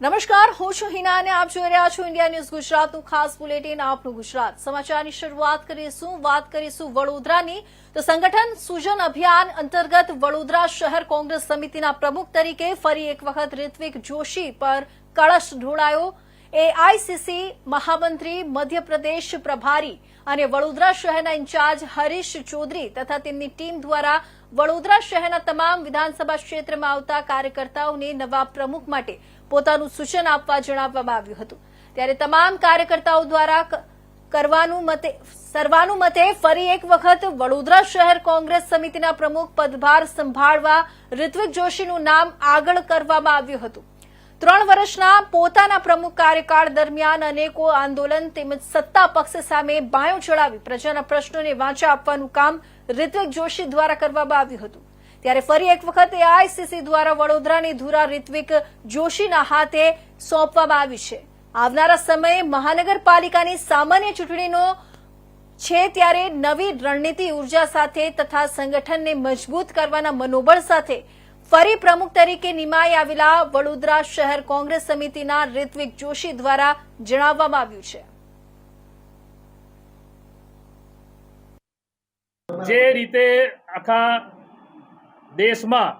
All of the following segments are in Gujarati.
નમસ્કાર, હું છું હિના અને આપ જોઈ રહ્યા છો ઇન્ડિયા ન્યૂઝ ગુજરાતનું ખાસ બુલેટિન, આપનું ગુજરાત. સમાચારની શરૂઆત કરીશું, વાત કરીશું વડોદરાની. તો સંગઠન સુજન અભિયાન અંતર્ગત વડોદરા શહેર કોંગ્રેસ સમિતિના પ્રમુખ તરીકે ફરી એક વખત ઋત્વિક જોશી પર કળશ ઢોળાયો. એઆઈસીસી મહામંત્રી, મધ્યપ્રદેશ પ્રભારી અને વડોદરા શહેરના ઇન્ચાર્જ હરીશ ચૌધરી તથા તેમની ટીમ દ્વારા વડોદરા શહેરના તમામ વિધાનસભા ક્ષેત્રમાં આવતા કાર્યકર્તાઓને નવા પ્રમુખ માટે પોતાનું સૂચન આપવા જણાવવામાં આવ્યું હતું. ત્યારે તમામ કાર્યકર્તાઓ દ્વારા કરવાનું મતે સર્વાનુમતે ફરી એક વખત વડોદરા શહેર કોંગ્રેસ સમિતિના પ્રમુખ પદભાર સંભાળવા ઋત્વિક જોશીનું નામ આગળ કરવામાં આવ્યું હતું. ત્રણ વર્ષના પોતાના પ્રમુખ કાર્યકાળ દરમિયાન અનેકો આંદોલન તેમજ સત્તા પક્ષ સામે બાયો ચડાવી પ્રજાના પ્રશ્નોને વાંચા આપવાનું કામ ઋત્વિક જોશી દ્વારા કરવામાં આવ્યું હતું. ત્યારે ફરી એક વખત એઆઈસીસી દ્વારા વડોદરાની ધુરા રિત્વિક જોશીના હાથે સોંપવામાં આવી છે. આવનારા સમયે મહાનગરપાલિકાની સામાન્ય ચૂંટણીનો છે ત્યારે નવી રણનીતિ ઊર્જા સાથે તથા સંગઠનને મજબૂત કરવાના મનોબળ સાથે ફરી પ્રમુખ તરીકે નિમાઈ આવેલા વડોદરા શહેર કોંગ્રેસ સમિતિના રિત્વિક જોશી દ્વારા જણાવવામાં આવ્યું છે. જે રીતે આખા દેશમાં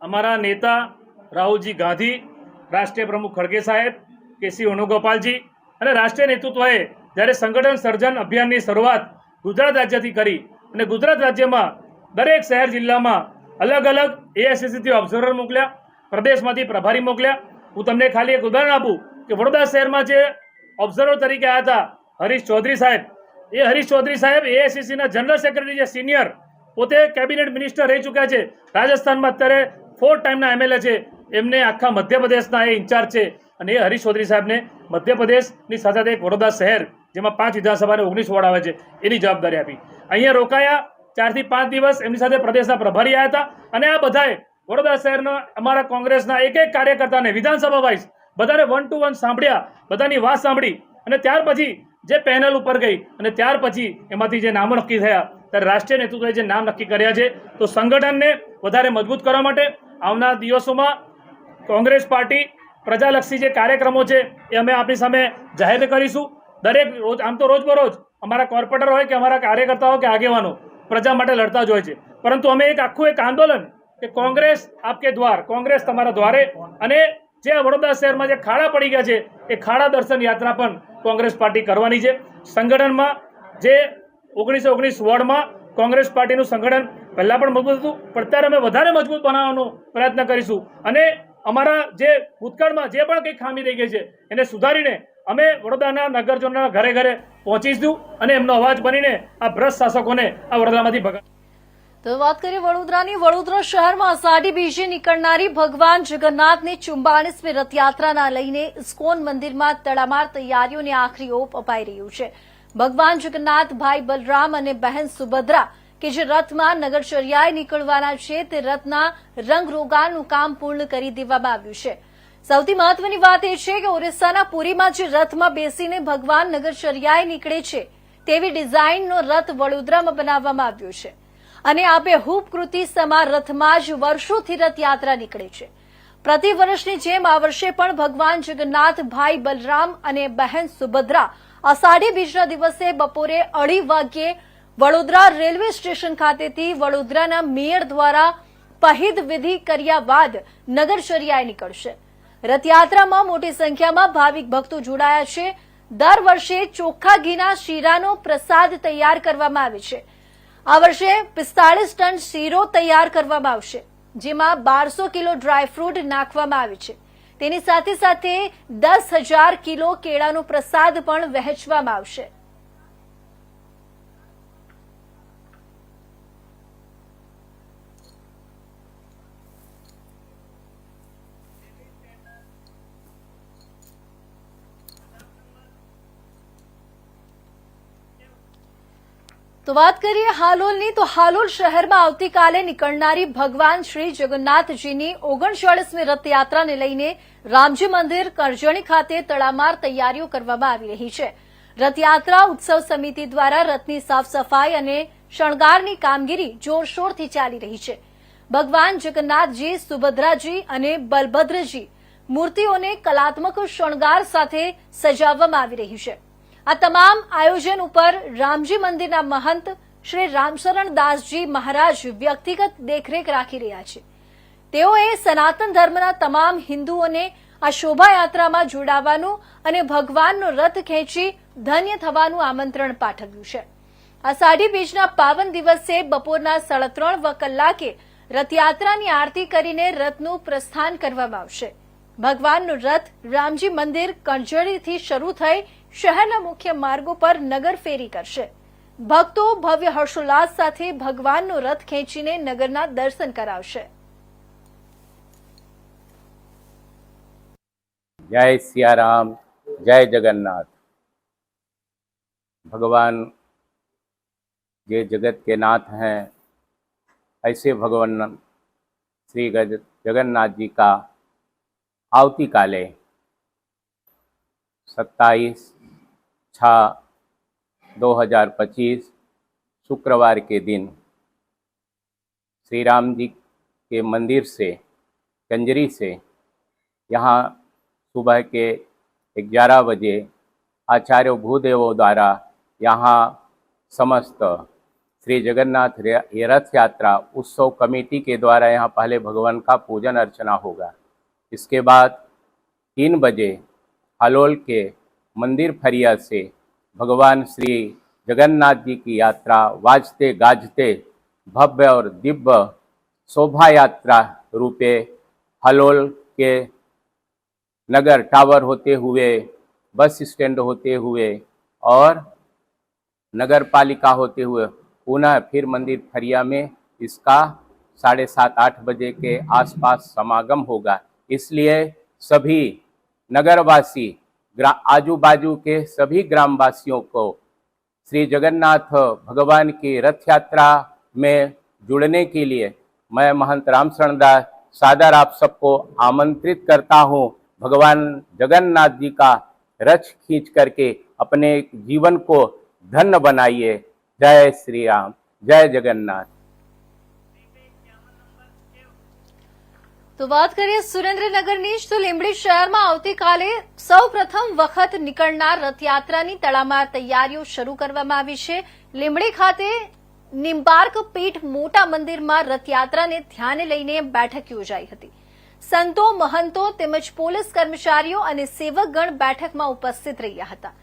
અમારા નેતા રાહુલજી ગાંધી, રાષ્ટ્રીય પ્રમુખ ખડગે સાહેબ, કેસી વેણુગોપાલજી અને રાષ્ટ્રીય નેતૃત્વએ જ્યારે સંગઠન સર્જન અભિયાનની શરૂઆત ગુજરાત રાજ્યથી કરી અને ગુજરાત રાજ્યમાં દરેક શહેર જિલ્લામાં અલગ અલગ એઆઈસીસીથી ઓબ્ઝર્વર મોકલ્યા, પ્રદેશમાંથી પ્રભારી મોકલ્યા. હું તમને ખાલી એક ઉદાહરણ આપું કે વડોદરા શહેરમાં જે ઓબ્ઝર્વર તરીકે આવ્યા હતા હરીશ ચૌધરી સાહેબ. એ હરીશ ચૌધરી સાહેબ એઆઈસીસીના જનરલ સેક્રેટરી છે સિનિયર પોતે કેબિનેટ મિનિસ્ટર રહી ચૂક્યા છે. રાજસ્થાનમાં અત્યારે ફોર ટાઈમના એમએલએ છે. એમને આખા મધ્યપ્રદેશના એ ઇન્ચાર્જ છે. અને એ હરીશ ચૌધરી સાહેબને મધ્યપ્રદેશની સાથે સાથે વડોદરા શહેર, જેમાં પાંચ વિધાનસભાને ઓગણીસ વોર્ડ આવે છે, એની જવાબદારી આપી. અહીંયા રોકાયા ચારથી પાંચ દિવસ, એમની સાથે પ્રદેશના પ્રભારી આવ્યા હતા. અને આ બધાએ વડોદરા શહેરના અમારા કોંગ્રેસના એક એક કાર્યકર્તાને વિધાનસભા વાઇઝ બધાને વન ટુ વન સાંભળ્યા, બધાની વાત સાંભળી. અને ત્યાર પછી જે પેનલ ઉપર ગઈ, અને ત્યાર પછી એમાંથી જે નામ નક્કી થયા ત્યારે રાષ્ટ્રીય નેતૃત્વએ જે નામ નક્કી કર્યા છે, તો સંગઠનને વધારે મજબૂત કરવા માટે આવનાર દિવસોમાં કોંગ્રેસ પાર્ટી પ્રજાલક્ષી જે કાર્યક્રમો છે, એ અમે આપણી સામે જાહેર કરીશું. દરેક રોજ, આમ તો રોજબરોજ અમારા કોર્પોરેટર હોય કે અમારા કાર્યકર્તાઓ કે આગેવાનો પ્રજા માટે લડતા જ હોય છે. પરંતુ અમે એક આખું એક આંદોલન કે કોંગ્રેસ આપકે દ્વાર, કોંગ્રેસ તમારા દ્વારે અને જે વડોદરા શહેરમાં જે ખાડા પડી ગયા છે, એ ખાડા દર્શન યાત્રા પણ કોંગ્રેસ પાર્ટી કરવાની છે. સંગઠનમાં જે ઓગણીસો ઓગણીસ વોર્ડમાં કોંગ્રેસ પાર્ટીનું સંગઠન પહેલાં પણ મજબૂત હતું, પણ અત્યારે અમે વધારે મજબૂત બનાવવાનો પ્રયત્ન કરીશું. અને અમારા જે ભૂતકાળમાં જે પણ કંઈ ખામી રહી ગઈ છે, એને સુધારીને અમે વડોદરાના નગરજનોના ઘરે ઘરે પહોંચીશું અને એમનો અવાજ બનીને આ ભ્રષ્ટ શાસકોને આ વડોદરામાંથી ભગા તો વાત કરીએ વડોદરાની. વડોદરા શહેરમાં અષાઢી બીજે નીકળનારી ભગવાન જગન્નાથની ચુંબાળીસમી રથયાત્રાના લઈને ઇસ્કોન મંદિરમાં તડામાર તૈયારીઓને આખરી ઓપ અપાઈ રહ્યું છે. ભગવાન જગન્નાથ ભાઈ બલરામ અને બહેન સુભદ્રા કે જે રથમાં નગરચર્યાએ નીકળવાના છે, તે રથના રંગરોગાનનું કામ પૂર્ણ કરી દેવામાં આવ્યું છે. સૌથી મહત્વની વાત એ છે કે ઓરિસ્સાના પુરીમાં જે રથમાં બેસીને ભગવાન નગરચર્યાએ નીકળે છે, તેવી ડિઝાઇનનો રથ વડોદરામાં બનાવવામાં આવ્યો છે. અને આબેહૂબ કૃતિ સમા રથમાં જ વર્ષોથી રથયાત્રા નીકળે છે. પ્રતિ વર્ષની જેમ આ વર્ષે પણ ભગવાન જગન્નાથ ભાઈ બલરામ અને બહેન સુભદ્રા અષાઢી બીજના દિવસે બપોરે અઢી વાગ્યે વડોદરા રેલવે સ્ટેશન ખાતેથી વડોદરાના મેયર દ્વારા પહિદ વિધિ કર્યા બાદ નગરચર્યાએ નીકળશે. રથયાત્રામાં મોટી સંખ્યામાં ભાવિક ભક્તો જોડાયા છે. દર વર્ષે ચોખ્ખા ઘીના શીરાનો પ્રસાદ તૈયાર કરવામાં આવે છે. આ વર્ષે પિસ્તાળીસ ટન શીરો તૈયાર કરવામાં આવશે, જેમાં બારસો કિલો ડ્રાયફ્રૂટ નાખવામાં આવે છે. તેની સાથે સાથે દસ હજાર કિલો કેળાનો પ્રસાદ પણ વહેંચવામાં આવશે. તો વાત કરીએ હાલોલની, તો હાલોલ શહેરમાં આવતીકાલે નીકળનારી ભગવાન શ્રી જગન્નાથજીની ઓગણચાળીસમી રથયાત્રાને લઈને રામજી મંદિર, કરજણી ખાતે તડામાર તૈયારીઓ કરવામાં આવી રહી છે. રથયાત્રા ઉત્સવ સમિતિ દ્વારા રથની સાફ સફાઈ અને શણગારની કામગીરી જોરશોરથી ચાલી રહી છે. ભગવાન જગન્નાથજી, સુભદ્રાજી અને બલભદ્રજી મૂર્તિઓને કલાત્મક શણગાર સાથે સજાવવામાં આવી રહી છે. આ તમામ આયોજન ઉપર રામજી મંદિરના મહંત શ્રી રામશરણ દાસજી મહારાજ વ્યક્તિગત દેખરેખ રાખી રહ્યા છે. તેઓએ સનાતન ધર્મના તમામ હિન્દુઓને આ શોભાયાત્રામાં જોડાવાનું અને ભગવાનનો રથ ખેંચી ધન્ય થવાનું આમંત્રણ પાઠવ્યું છે. આ સાઢી બીજના પાવન દિવસે બપોરના સાડા ત્રણ કલાકે રથયાત્રાની આરતી કરીને રથનું પ્રસ્થાન કરવામાં આવશે. ભગવાનનું રથ રામજી મંદિર કણજડીથી શરૂ થઈ શહેરના મુખ્ય માર્ગો પર નગર ફેરી કરશે ભક્તો ભવ્ય હર્ષોલ્લાસ સાથે ભગવાનનો રથ ખેંચીને નગરના દર્શન કરાવશે जय सिया राम जय जगन्नाथ भगवान ये जगत के नाथ हैं ऐसे भगवान श्री गज जगन्नाथ जी का आवती काले सत्ताईस छः, दो हज़ार पच्चीस, शुक्रवार के दिन श्री राम जी के मंदिर से कंजरी से, यहाँ सुबह के 11 बजे आचार्य भूदेवों द्वारा यहाँ समस्त श्री जगन्नाथ रथ यात्रा उत्सव कमेटी के द्वारा यहाँ पहले भगवान का पूजन अर्चना होगा। इसके बाद तीन बजे हलोल के मंदिर फरिया से। भगवान श्री जगन्नाथ जी की यात्रा वाजते गाजते भव्य और दिव्य शोभा यात्रा रूपे हलोल के नगर टावर होते हुए, बस स्टैंड होते हुए और नगर पालिका होते हुए पुनः फिर मंदिर फरिया में इसका साढ़े सात आठ बजे के आसपास समागम होगा। इसलिए सभी नगरवासी ग्रा आजू बाजू के सभी ग्रामवासियों को श्री जगन्नाथ भगवान की रथ यात्रा में जुड़ने के लिए मैं महंत रामशरण दास सादर आप सबको आमंत्रित करता हूँ। भगवान जगन्नाथ जी का रथ खींच करके अपने जीवन को धन्य बनाइए। जय श्री राम, जय जगन्नाथ। તો વાત કરીએ સુરેન્દ્રનગરની જ તો લીંબડી શહેરમાં આવતીકાલે સૌ પ્રથમ વખત નીકળનાર રથયાત્રાની તળામાર તૈયારીઓ શરૂ કરવામાં આવી છે. લીંબડી ખાતે નિમ્બાર્ક પીઠ મોટા મંદિરમાં રથયાત્રાને ધ્યાને લઈને બેઠક યોજાઈ હતી. સંતો, મહંતો તેમજ પોલીસ કર્મચારીઓ અને સેવકગણ બેઠકમાં ઉપસ્થિત રહ્યા હતા.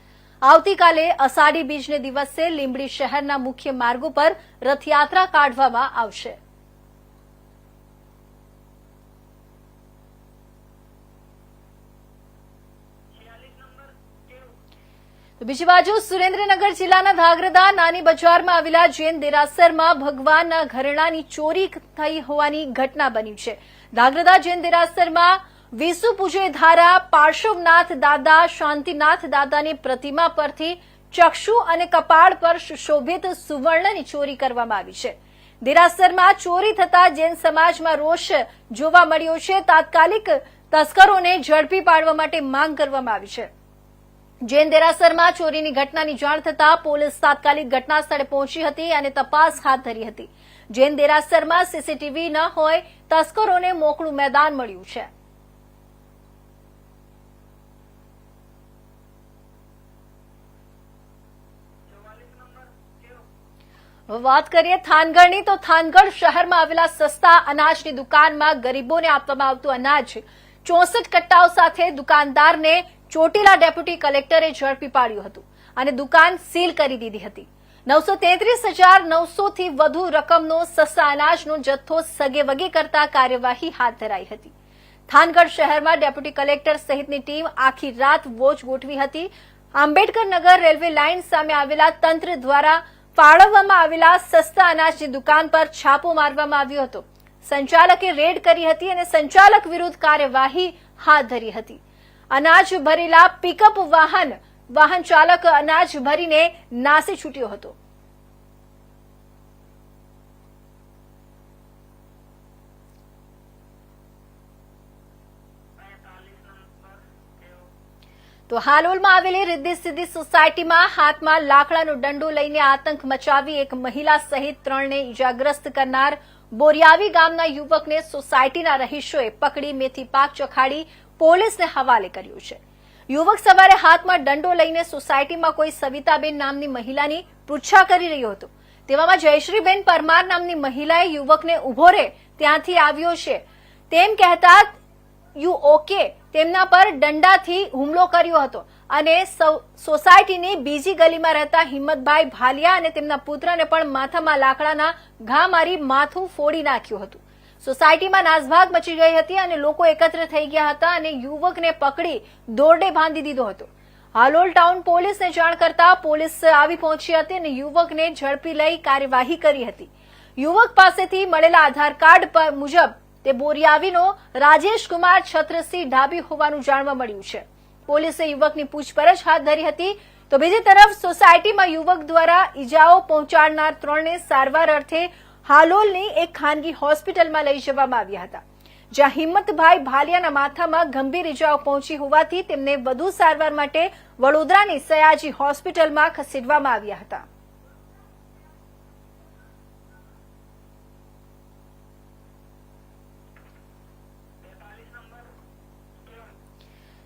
આવતીકાલે અષાઢી બીજને દિવસે લીંબડી શહેરના મુખ્ય માર્ગો પર રથયાત્રા કાઢવામાં આવશે. તો બીજી બાજુ સુરેન્દ્રનગર જિલ્લાના ધાગ્રધા નાની બજારમાં આવેલા જૈન દેરાસરમાં ભગવાનના ઘરેણાની ચોરી થઈ હોવાની ઘટના બની છે. ધાગ્રધા જૈન દેરાસરમાં વિસુ પૂજે ધારા પાર્શ્વનાથ દાદા, શાંતિનાથ દાદાની પ્રતિમા પરથી ચક્ષુ અને કપાળ પર સુશોભિત સુવર્ણની ચોરી કરવામાં આવી છે. દેરાસરમાં ચોરી થતા જૈન સમાજમાં રોષ જોવા મળ્યો છે. તાત્કાલિક તસ્કરોને ઝડપી પાડવા માટે માંગ કરવામાં આવી છે. જૈન ચોરીની ઘટનાની જાણ થતાં પોલીસ તાત્કાલિક ઘટના પહોંચી હતી અને તપાસ હાથ ધરી હતી. જૈન સીસીટીવી ન હોય, તસ્કરોને મોકળું મેદાન મળ્યું છે. વાત કરીએ થાનગઢની, તો થાનગઢ શહેરમાં આવેલા સસ્તા અનાજની દુકાનમાં ગરીબોને આપવામાં આવતું અનાજ. ચોસઠ કટ્ટાઓ સાથે દુકાનદારને ચોટીલા ડેપ્યુટી કલેક્ટરે ઝડપી પાડ્યું હતું અને દુકાન સીલ કરી દીધી હતી. નવસો તેત્રીસ હજાર નવસોથી વધુ રકમનો સસ્તા અનાજનો જથ્થો સગેવગે કરતા કાર્યવાહી હાથ ધરાઈ હતી. થાનગઢ શહેરમાં ડેપ્યુટી કલેક્ટર સહિતની ટીમ આખી રાત વોચ ગોઠવી હતી. આંબેડકર નગર રેલવે લાઇન સામે આવેલા તંત્ર દ્વારા ફાળવવામાં આવેલા સસ્તા અનાજની દુકાન પર છાપો મારવામાં આવ્યો હતો. સંચાલકે રેડ કરી હતી અને સંચાલક વિરુદ્ધ કાર્યવાહી હાથ ધરી હતી. અનાજ ભરેલા પિકઅપ વાહન વાહન ચાલક અનાજ ભરીને નાસી છૂટ્યો હતો. તો હાલોલમાં આવેલી રિદ્ધિ સિદ્ધિ સોસાયટીમાં હાથમાં લાકડાનો દંડો લઈને આતંક મચાવી એક મહિલા સહિત ત્રણને ઇજાગ્રસ્ત કરનાર બોરિયાવી ગામના યુવકને સોસાયટીના રહીશોએ પકડી મેથી પાક ચખાડી પોલીસને હવાલે કર્યું છે. યુવક સવારે હાથમાં દંડો લઈને સોસાયટીમાં કોઈ સવિતાબેન નામની મહિલાની પૃચ્છા કરી રહ્યો હતો. તેવામાં જયશ્રીબેન પરમાર નામની મહિલાએ યુવકને ઊભો રહે ત્યાંથી આવ્યો છે. તેમ કહેતા યુ ઓકે તેમના પર દંડાથી હુમલો કર્યો હતો અને સોસાયટીની બીજી ગલીમાં રહેતા હિંમતભાઈ ભાલિયા અને તેમના પુત્રને પણ માથામાં લાકડાના ઘા મારી માથું ફોડી નાખ્યું હતું. સોસાયટીમાં નાસભાગ મચી ગઈ હતી અને લોકો એકત્ર થઈ ગયા હતા અને યુવકને પકડી દોરડે બાંધી દીધો હતો. હાલોલ ટાઉન પોલીસને જાણ કરતા પોલીસ આવી પહોંચી હતી અને યુવકને ઝડપી લઈ કાર્યવાહી કરી હતી. યુવક પાસેથી મળેલા આધાર કાર્ડ પર મુજબ તે બોરિયાવીનો રાજેશ કુમાર છત્રસિંહ ઢાબી હોવાનું જાણવા મળ્યું છે. પોલીસે યુવકની પૂછપરછ હાથ ધરી હતી. તો બીજી તરફ સોસાયટીમાં યુવક દ્વારા ઈજાઓ પહોંચાડનાર ત્રણને સારવાર અર્થે હાલોલની એક ખાનગી હોસ્પિટલમાં લઈ જવામાં આવ્યા હતા, જ્યાં હિંમતભાઈ ભાલિયાના માથામાં ગંભીર ઈજાઓ પહોંચી હોવાથી તેમને વધુ સારવાર માટે વડોદરાની સયાજી હોસ્પિટલમાં ખસેડવામાં આવ્યા હતા.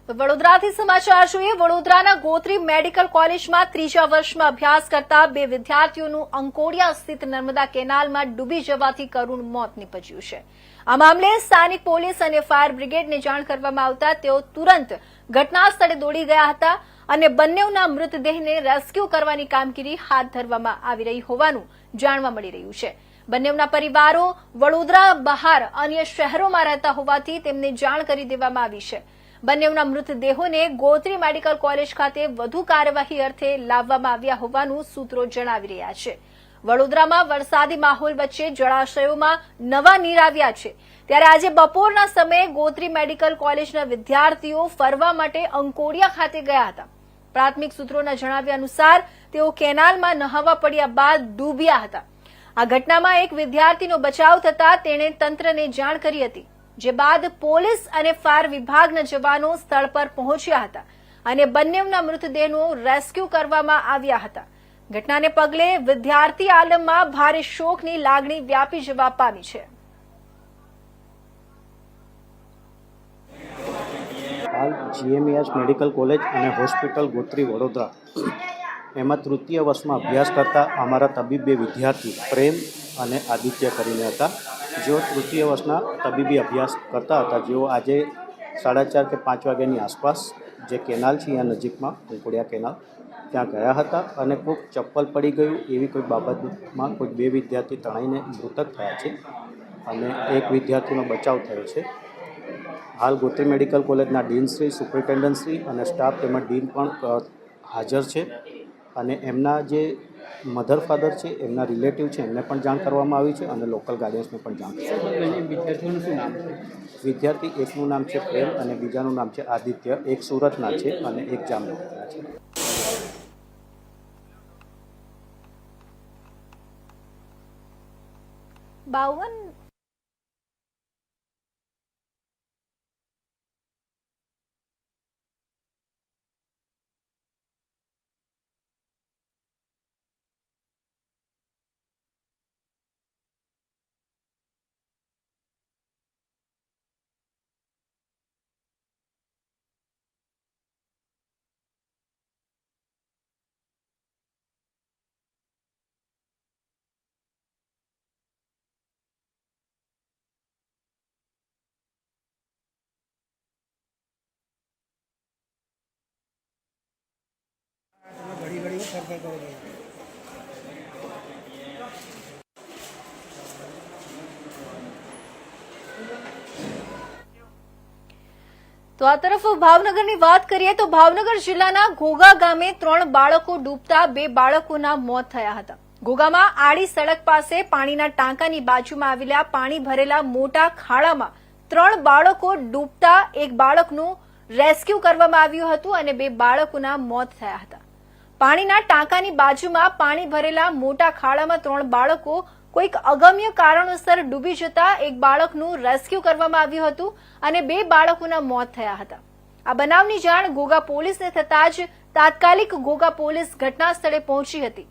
વડોદરાથી સમાચાર જોઈએ. વડોદરાના ગોત્રી મેડિકલ કોલેજમાં ત્રીજા વર્ષમાં અભ્યાસ કરતા બે વિદ્યાર્થીઓનું અંકોડિયા સ્થિત નર્મદા કેનાલમાં ડૂબી જવાથી કરુણ મોત નીપજ્યું છે. આ મામલે સ્થાનિક પોલીસ અને ફાયર બ્રિગેડને જાણ કરવામાં આવતા તેઓ તુરંત ઘટના સ્થળે દોડી ગયા હતા અને બંનેઓના મૃતદેહને રેસ્ક્યુ કરવાની કામગીરી હાથ ધરવામાં આવી રહી હોવાનું જાણવા મળી રહ્યું છે. બંનેઓના પરિવારો વડોદરા બહાર અન્ય શહેરોમાં રહેતા હોવાથી તેમને જાણ કરી દેવામાં આવી છે. બંનેઓના મૃતદેહોને ગોત્રી મેડિકલ કોલેજ ખાતે વધુ કાર્યવાહી અર્થે લાવવામાં આવ્યા હોવાનું સૂત્રો જણાવી રહ્યા છે. વડોદરામાં વરસાદી માહોલ વચ્ચે જળાશયોમાં નવા નીર આવ્યા છે. ત્યારે આજે બપોરના સમયે ગોત્રી મેડિકલ કોલેજના વિદ્યાર્થીઓ ફરવા માટે અંકોડિયા ખાતે ગયા હતા. પ્રાથમિક સૂત્રોના જણાવ્યા અનુસાર તેઓ કેનાલમાં નહાવા પડ્યા બાદ ડૂબ્યા હતા. આ ઘટનામાં એક વિદ્યાર્થીનો બચાવ થતા તેણે તંત્રને જાણ કરી હતી. જે બાદ પોલીસ અને ફાયર વિભાગના જવાનો સ્થળ પર પહોંચ્યા હતા અને બંનેના મૃતદેહનું રેસ્ક્યુ કરવામાં આવ્યા હતા. ઘટનાને પગલે વિદ્યાર્થી આલમમાં ભારે શોકની લાગણી વ્યાપી જવા પામી છે. હાલ જીએમએસ મેડિકલ કોલેજ અને હોસ્પિટલ ગોત્રી વડોદરા. એમાં તૃતીય વર્ષમાં અભ્યાસ કરતા અમારા તબીબ બે વિદ્યાર્થી પ્રેમ અને આદિત્ય કરીને હતા. જેઓ તૃતીય વર્ષના તબીબી અભ્યાસ કરતા હતા, જેઓ આજે સાડા ચાર કે પાંચ વાગ્યાની આસપાસ જે કેનાલ છે, અહીંયા નજીકમાં કુંકુડિયા કેનાલ, ત્યાં ગયા હતા અને કોઈક ચપ્પલ પડી ગયું એવી કોઈ બાબતમાં કોઈ બે વિદ્યાર્થી તણાઈને મૃતક થયા છે અને એક વિદ્યાર્થીનો બચાવ થયો છે. હાલ ગોત્રી મેડિકલ કોલેજના ડીનશ્રી સુપ્રિન્ટેન્ડન્ટશ્રી અને સ્ટાફ તેમજ ડીન પણ હાજર છે અને એમના જે મધર ફાધર છે એમના રિલેટિવ છે એમને પણ જાણ કરવામાં આવી છે અને લોકલ ગાર્ડિયન્સને પણ જાણ વિદ્યાર્થીઓનું શું નામ વિદ્યાર્થી એકનું નામ છે પ્રેમ અને બીજાનું નામ છે આદિત્ય. એક સુરતના છે અને એક જામનગરના છે. બાવન સર કરો છો તો આ તરફ ભાવનગરની વાત કરીએ તો ભાવનગર જિલ્લાના ઘોઘા ગામે ત્રણ બાળકો ડૂબતા બે બાળકોના મોત થયા હતા. ઘોઘામાં આડી સડક પાસે પાણીના ટાંકાની બાજુમાં આવેલા પાણી ભરેલા મોટા ખાડામાં ત્રણ બાળકો ડૂબતા એક બાળકનું રેસ્ક્યુ કરવામાં આવ્યું હતું અને બે બાળકોના મોત થયા હતા. પાણીના ટાંકાની બાજુમાં પાણી ભરેલા મોટા ખાડામાં ત્રણ બાળકો કોઈક અગમ્ય કારણોસર ડૂબી જતા એક બાળકનું રેસ્ક્યુ કરવામાં આવ્યું હતું અને બે બાળકોના મોત થયા હતા. આ બનાવની જાણ ગોગા પોલીસને થતાં જ તાત્કાલિક ગોગા પોલીસ ઘટના સ્થળે પહોંચી હતી.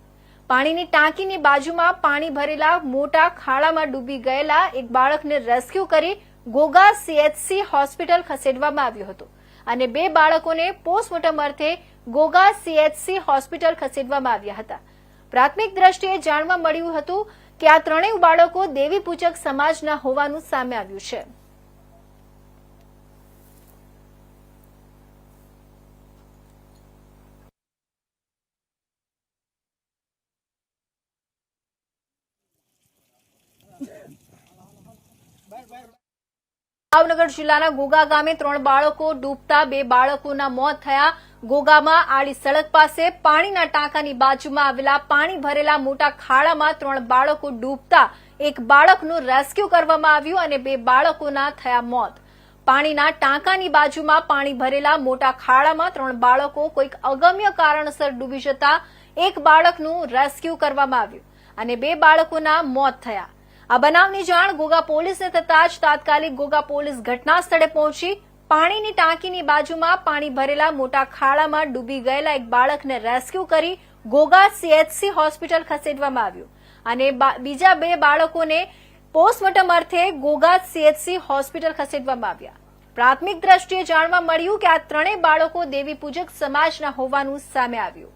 પાણીની ટાંકીની બાજુમાં પાણી ભરેલા મોટા ખાડામાં ડૂબી ગયેલા એક બાળકને રેસ્ક્યુ કરી ગોગા સીએચસી હોસ્પિટલ ખસેડવામાં આવ્યું હતું અને બે બાળકોને પોસ્ટમોર્ટમ અર્થે ગોગા સીએચસી હોસ્પિટલ ખસેડવામાં આવ્યા હતા. પ્રાથમિક દ્રષ્ટિએ જાણવા મળ્યું હતું કે આ ત્રણેય બાળકો દેવી પૂજક સમાજના હોવાનું સામે આવ્યું છે. ભાવનગર જિલ્લાના ગોગા ગામે ત્રણ બાળકો ડૂબતા બે બાળકોના મોત થયા. ગોગામાં આડી સડક પાસે પાણીના ટાંકાની બાજુમાં આવેલા પાણી ભરેલા મોટા ખાડામાં ત્રણ બાળકો ડૂબતા. એક બાળકનું રેસ્ક્યુ કરવામાં આવ્યું અને બે બાળકોના થયા મોત. પાણીના ટાંકાની બાજુમાં પાણી ભરેલા મોટા ખાડામાં ત્રણ બાળકો કોઈક અગમ્ય કારણસર ડૂબી જતા એક બાળકનું રેસ્ક્યુ કરવામાં આવ્યું અને બે બાળકોના મોત થયા. આ બનાવની જાણ ગોગા પોલીસને થતાં જ તાત્કાલિક ગોગા પોલીસ ઘટના સ્થળે પહોંચી પાણીની ટાંકીની બાજુમાં પાણી ભરેલા મોટા ખાડામાં ડૂબી ગયેલા એક બાળકને રેસ્ક્યુ કરી ગોગા સીએચસી હોસ્પિટલ ખસેડવામાં આવ્યું. અને બીજા બે બાળકોને પોસ્ટમોર્ટમ અર્થે ગોગા સીએચસી હોસ્પિટલ ખસેડવામાં આવ્યા. પ્રાથમિક દ્રષ્ટિએ જાણવા મળ્યું કે આ ત્રણેય બાળકો દેવી પૂજક સમાજના હોવાનું સામે આવ્યું.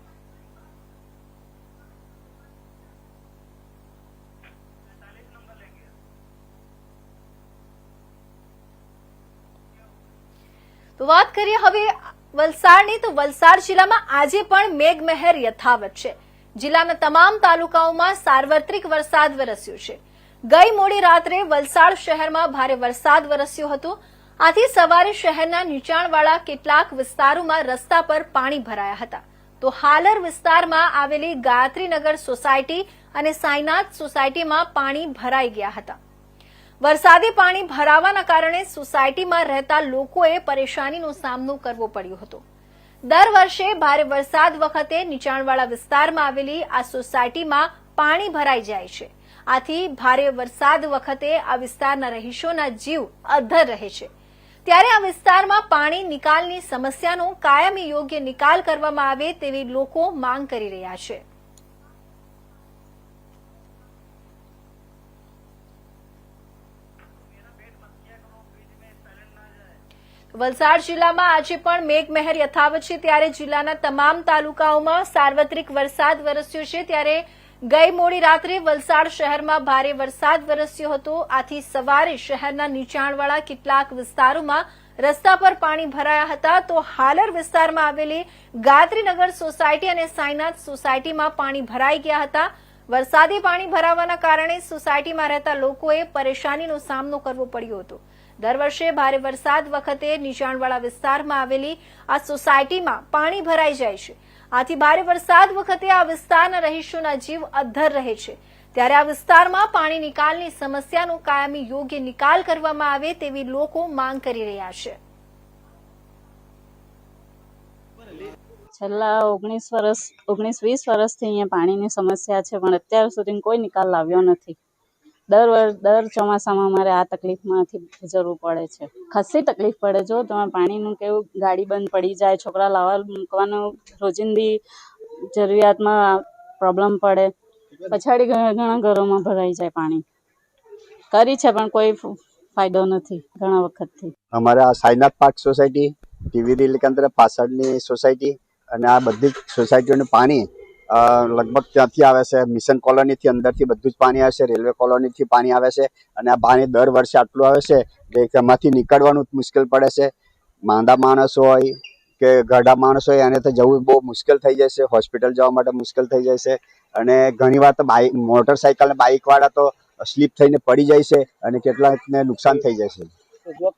તો વાત કરીએ હવે વલસાડની. તો વલસાડ જિલ્લામાં આજે પણ મેઘમહેર યથાવત છે. જિલ્લાના તમામ તાલુકાઓમાં સાર્વત્રિક વરસાદ વરસ્યો છે. ગઈ મોડી રાત્રે વલસાડ શહેરમાં ભારે વરસાદ વરસ્યો હતો. આથી સવારે શહેરના નીચાણવાળા કેટલાક વિસ્તારોમાં રસ્તા પર પાણી ભરાયા હતા. તો હાલર વિસ્તારમાં આવેલી ગાયત્રીનગર સોસાયટી અને સાઈનાથ સોસાયટીમાં પાણી ભરાઈ ગયા હતા. વરસાદી પાણી ભરાવાના કારણે સોસાયટીમાં રહેતા લોકોએ પરેશાનીનો સામનો કરવો પડ્યો હતો. દર વર્ષે ભારે વરસાદ વખતે નીચાણવાળા વિસ્તારમાં આવેલી આ સોસાયટીમાં પાણી ભરાઈ જાય છે. આથી ભારે વરસાદ વખતે આ વિસ્તારના રહીશોના જીવ અધ્ધર રહે છે. ત્યારે આ વિસ્તારમાં પાણી નિકાલની સમસ્યાનો કાયમી યોગ્ય નિકાલ કરવામાં આવે તેવી લોકો માંગ કરી રહ્યા છે. વલસાડ જિલ્લામાં આજે પણ મેઘમહેર યથાવત છે ત્યારે જિલ્લાના તમામ તાલુકાઓમાં સાર્વત્રિક વરસાદ વરસ્યો છે ત્યારે ગઈ મોડી રાત્રે વલસાડ શહેરમાં ભારે વરસાદ વરસ્યો હતો. આથી સવારે શહેરના નીચાણવાળા કેટલાક વિસ્તારોમાં રસ્તા પર પાણી ભરાયા હતા. તો હાલર વિસ્તારમાં આવેલી ગાત્રીનગર સોસાયટી અને સાયનાથ સોસાયટીમાં પાણી ભરાઈ ગયા હતા. વરસાદી પાણી ભરાવાના કારણે સોસાયટીમાં રહેતા લોકોએ પરેશાનીનો સામનો કરવો પડ્યો હતો. દર વર્ષે ભારે વરસાદ વખતે નીચાણવાળા વિસ્તારમાં આવેલી આ સોસાયટીમાં પાણી ભરાઈ જાય છે. આથી ભારે વરસાદ વખતે આ વિસ્તારના રહીશોના જીવ અદ્ધર રહે છે. ત્યારે આ વિસ્તારમાં પાણી નિકાલની સમસ્યાનો કાયમી યોગ્ય નિકાલ કરવામાં આવે તેવી લોકો માંગ કરી રહ્યા છે. છેલ્લા ઓગણીસ વર્ષ, ઓગણીસ વીસ વર્ષથી અહીંયા પાણીની સમસ્યા છે, પણ અત્યાર સુધી કોઈ નિકાલ લાવ્યો નથી. દર દર ચોમાસામાં અમારે આ તકલીફમાંથી ગુજરવું પડે છે. ખાસી તકલીફ પડે. જો તમે પાણીનું કેવું ગાડી બંધ પડી જાય, છોકરા લાવવા મૂકવાનું રોજિંદી જરૂરિયાતમાં પ્રોબ્લેમ પડે, પછાડી ઘણા ઘણા ઘરોમાં ભરાઈ જાય પાણી. કરી છે પણ કોઈ ફાયદો નથી ઘણા વખતથી. અમારે આ Sainath park society, TV relay કેન્દ્ર પાછળની સોસાયટી અને આ બધી સોસાયટીઓનું પાણી લગભગ ત્યાંથી આવે છે મિશન કોલોનીથી અંદરથી બધું જ પાણી આવે છે રેલવે કોલોનીથી પાણી આવે છે અને આ પાણી દર વર્ષે આટલું આવે છે કે તેમાંથી નીકળવાનું મુશ્કેલ પડે છે. માંદા માણસ હોય કે ગઢા માણસ હોય એને તો જવું બહુ મુશ્કેલ થઈ છે હોસ્પિટલ જવા માટે મુશ્કેલ થઈ જાય છે અને ઘણી વાર તો બાઇક મોટરસાઇકલ ને બાઇકવાળા તો સ્લીપ થઈને પડી જાય છે અને કેટલાકને નુકસાન થઈ જાય છે.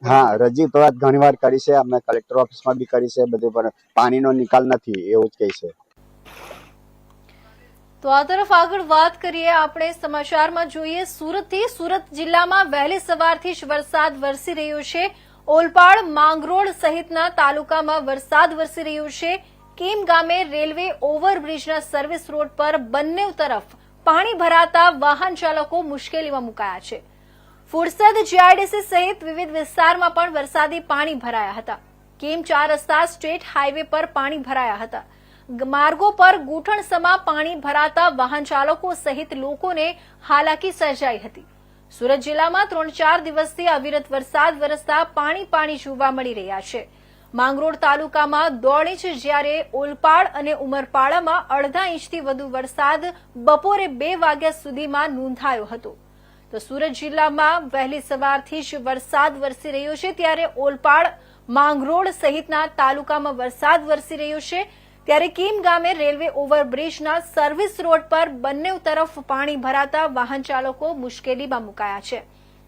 હા, રજી તો ઘણી વાર કરી છે, અમે કલેક્ટર ઓફિસમાં બી કરી છે, બધું પણ પાણીનો નિકાલ નથી, એવું જ કહે છે. તો આ તરફ આગળ વાત કરીએ, આપણે સમાચારમાં જોઈએ, સુરતથી સુરત જિલ્લામાં વહેલી સવારથી જ વરસાદ વરસી રહ્યો છે. ઓલપાડ, માંગરોળ સહિતના તાલુકામાં વરસાદ વરસી રહ્યો છે. કીમ ગામે રેલવે ઓવરબ્રિજના સર્વિસ રોડ પર બંને તરફ પાણી ભરાતા વાહન ચાલકો મુશ્કેલીમાં મુકાયા છે. ફુરસદ જીઆઈડીસી સહિત વિવિધ વિસ્તારમાં પણ વરસાદી પાણી ભરાયા હતા. કેમ ચાર રસ્તા સ્ટેટ હાઈવે પર પાણી ભરાયા હતા. માર્ગો પર ગૂંઠણસમા પાણી ભરાતા વાહન ચાલકો સહિત લોકોને હાલાકી સર્જાઈ હતી. સુરત જિલ્લામાં ત્રણ ચાર દિવસથી અવિરત વરસાદ વરસતા પાણી પાણી જોવા મળી રહ્યા છે. માંગરોળ તાલુકામાં દોઢ ઇંચ જ્યારે ઓલપાડ અને ઉમરપાડામાં અડધા ઇંચથી વધુ વરસાદ બપોરે બે વાગ્યા સુધીમાં નોંધાયો હતો. તો સુરત જિલ્લામાં વહેલી સવારથી જ વરસાદ વરસી રહ્યો છે ત્યારે ઓલપાડ, માંગરોળ સહિતના તાલુકામાં વરસાદ વરસી રહ્યો છે. ત્યારે કીમ ગામે રેલવે ઓવરબ્રિજના સર્વિસ રોડ પર બંને તરફ પાણી ભરાતા વાહન ચાલકો મુશ્કેલીમાં મુકાયા છે.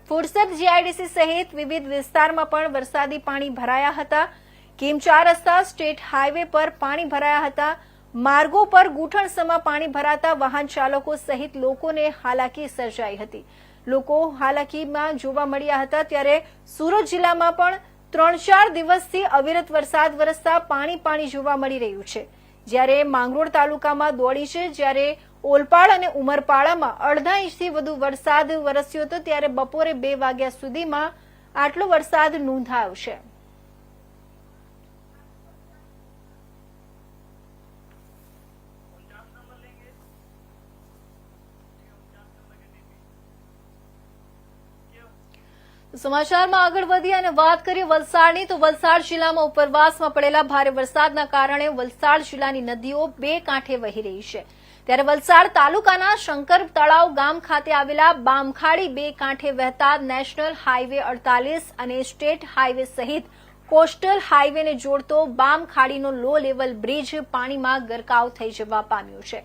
ફુરસદ જીઆઈડીસી સહિત વિવિધ વિસ્તારમાં પણ વરસાદી પાણી ભરાયા હતા. કીમ ચાર રસ્તા સ્ટેટ હાઈવે પર પાણી ભરાયા હતા. માર્ગો પર ગૂંઠણસમાં પાણી ભરાતા વાહન ચાલકો સહિત લોકોને હાલાકી સર્જાઈ હતી. લોકો હાલાકીમાં જોવા મળ્યા હતા ત્યારે સુરત જિલ્લામાં પણ ત્રણ ચાર દિવસથી અવિરત વરસાદ વરસતા પાણી પાણી જોવા મળી રહ્યું છે. જ્યારે માંગરોળ તાલુકામાં દોડી છે, જ્યારે ઓલપાડ અને ઉમરપાડામાં અડધા ઇંચથી વધુ વરસાદ વરસ્યો હતો, ત્યારે બપોરે બે વાગ્યા સુધીમાં આટલો વરસાદ નોંધાયો છે. સમાચારમાં આગળ વધી અને વાત કરીએ વલસાડની, તો વલસાડ જિલ્લામાં ઉપરવાસમાં પડેલા ભારે વરસાદના કારણે વલસાડ જિલ્લાની નદીઓ બે કાંઠે વહી રહી છે. ત્યારે વલસાડ તાલુકાના શંકર તળાવ ગામ ખાતે આવેલા બામખાડી બે કાંઠે વહેતા નેશનલ હાઈવે અડતાલીસ અને સ્ટેટ હાઈવે સહિત કોસ્ટલ હાઈવેને જોડતો બામખાડીનો લો લેવલ બ્રિજ પાણીમાં ગરકાવ થઈ જવા પામ્યો છે.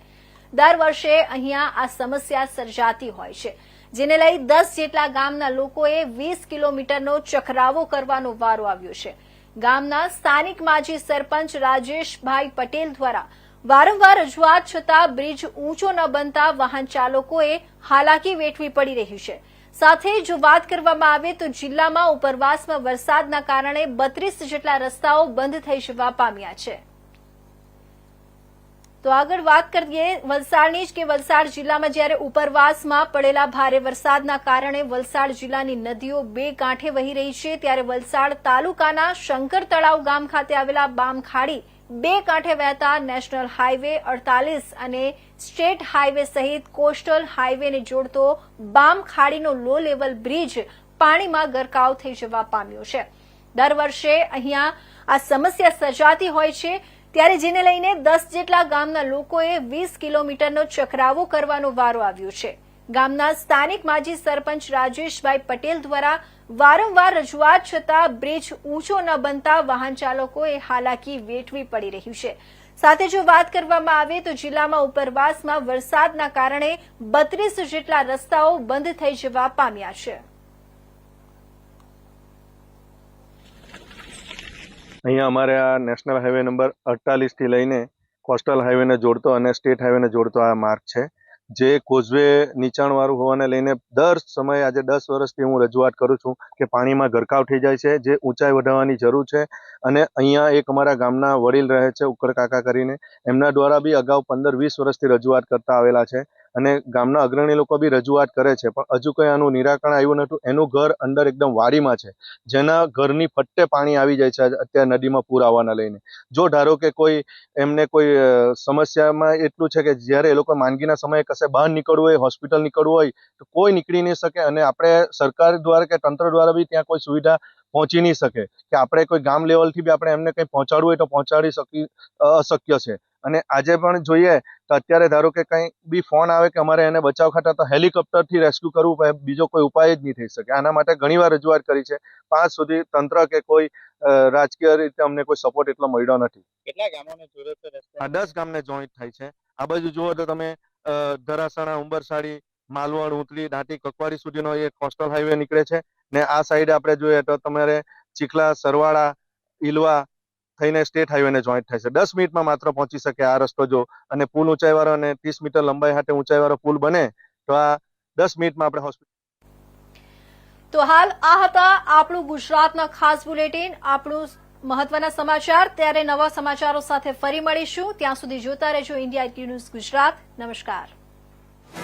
દર વર્ષે અહીંયા આ સમસ્યા સર્જાતી હોય છે. જેને લઈ દસ જેટલા ગામના લોકોએ વીસ કિલોમીટરનો ચખરાવો કરવાનો વારો આવ્યો છે. ગામના સ્થાનિક માજી સરપંચ રાજેશભાઈ પટેલ દ્વારા વારંવાર રજૂઆત છતાં બ્રિજ ઊંચો ન બનતા વાહન ચાલકોએ હાલાકી વેઠવી પડી રહી છે. સાથે જો વાત કરવામાં આવે તો જિલ્લામાં ઉપરવાસમાં વરસાદના કારણે બત્રીસ જેટલા રસ્તાઓ બંધ થઈ જવા પામ્યા છે. તો આગળ વાત કરીએ વલસાડની જ કે વલસાડ જિલ્લામાં જ્યારે ઉપરવાસમાં પડેલા ભારે વરસાદના કારણે વલસાડ જિલ્લાની નદીઓ બે કાંઠે વહી રહી છે, ત્યારે વલસાડ તાલુકાના શંકર તળાવ ગામ ખાતે આવેલા બામખાડી બે કાંઠે વહેતા નેશનલ હાઈવે અડતાલીસ અને સ્ટેટ હાઈવે સહિત કોસ્ટલ હાઈવેને જોડતો બામખાડીનો લો લેવલ બ્રિજ પાણીમાં ગરકાવ થઈ જવા પામ્યો છે. દર વર્ષે અહીંયા આ સમસ્યા સર્જાતી હોય છે ત્યારે જેને લઈને દસ જેટલા ગામના લોકોએ વીસ કિલોમીટરનો ચકરાવો કરવાનો વારો આવ્યો છે. ગામના સ્થાનિક માજી સરપંચ રાજેશભાઈ પટેલ દ્વારા વારંવાર રજૂઆત છતાં બ્રિજ ઊંચો ન બનતા વાહન ચાલકોએ હાલાકી વેઠવી પડી રહ્યું છે. સાથે જો વાત કરવામાં આવે તો જિલ્લામાં ઉપરવાસમાં વરસાદના કારણે બત્રીસ જેટલા રસ્તાઓ બંધ થઈ જવા પામ્યા છે. અહીંયા અમારે આ નેશનલ હાઈવે નંબર અડતાલીસથી લઈને કોસ્ટલ હાઈવેને જોડતો અને સ્ટેટ હાઈવેને જોડતો આ માર્ગ છે. જે કોઝવે નીચાણવાળું હોવાને લઈને દર સમયે આજે દસ વર્ષથી હું રજૂઆત કરું છું કે પાણીમાં ગરકાવ થઈ જાય છે, જે ઊંચાઈ વધારવાની જરૂર છે અને અહીંયા એક અમારા ગામના વડીલ રહે છે ઉકળ કાકા કરીને. એમના દ્વારા બી અગાઉ પંદર વીસ વર્ષથી રજૂઆત કરતા આવેલા છે. અને ગામના અગ્રણી લોકો બી રજૂઆત કરે છે, પણ હજુ કંઈ આનું નિરાકરણ આવ્યું નહોતું. એનું ઘર અંદર એકદમ વાડીમાં છે. જેના ઘરની ફટ્ટે પાણી આવી જાય છે અત્યારે નદીમાં પૂર આવવાના લઈને. જો ધારો કે કોઈ એમને કોઈ સમસ્યામાં એટલું છે કે જ્યારે એ લોકો માંદગીના સમયે કશે બહાર નીકળવું હોય, હોસ્પિટલ નીકળવું હોય, તો કોઈ નીકળી નહીં શકે અને આપણે સરકાર દ્વારા કે તંત્ર દ્વારા બી ત્યાં કોઈ સુવિધા પહોંચી નહીં શકે. કે આપણે કોઈ ગામ લેવલથી બી આપણે એમને કંઈ પહોંચાડવું હોય તો પહોંચાડી શકી, અશક્ય છે. અને આજે પણ જોઈએ તો અત્યારે ધારો કે કંઈ બી ફોન આવે કે અમારે એને બચાવ ખાતા તો હેલિકોપ્ટરથી રેસ્ક્યુ કરવું પડે બીજો કોઈ ઉપાય જ નહીં થઈ શકે. આના માટે ઘણીવાર રજૂઆત કરી છે. પાંચ સુધી તંત્ર કે કોઈ રાજકીય રીતે અમને કોઈ સપોર્ટ એટલો મળ્યો નથી. કેટલા ગામોને દસ ગામને જોઈન્ટ થાય છે. આ બાજુ જુઓ તો તમે ધરાસણા ઉંબરસાડી માલવણ ઉતલી દાંતી કકવાડી સુધીનો એ કોસ્ટલ હાઈવે નીકળે છે. ને આ સાઈડ આપણે જોઈએ તો તમારે ચીખલા સરવાળા ઈલવા થઈને સ્ટેટ હાઈવેને જોઈન્ટ છે. દસ મિનિટમાં માત્ર પહોંચી શકે આ રસ્તો જો. અને પુલ ઊંચાઈવાળો અને ત્રીસ મીટર લંબાઈ સાથે ઊંચાઈવાળો પુલ બને, તો આ દસ મિનિટમાં આપણે હોસ્પિટલ તો હાલ આ હતા આપણું ગુજરાતના ખાસ બુલેટિન, આપણું મહત્વના સમાચાર. ત્યારે નવા સમાચારો સાથે ફરી મળીશું. ત્યાં સુધી જોતા રહેજો ઇન્ડિયા ન્યૂઝ ગુજરાત. નમસ્કાર.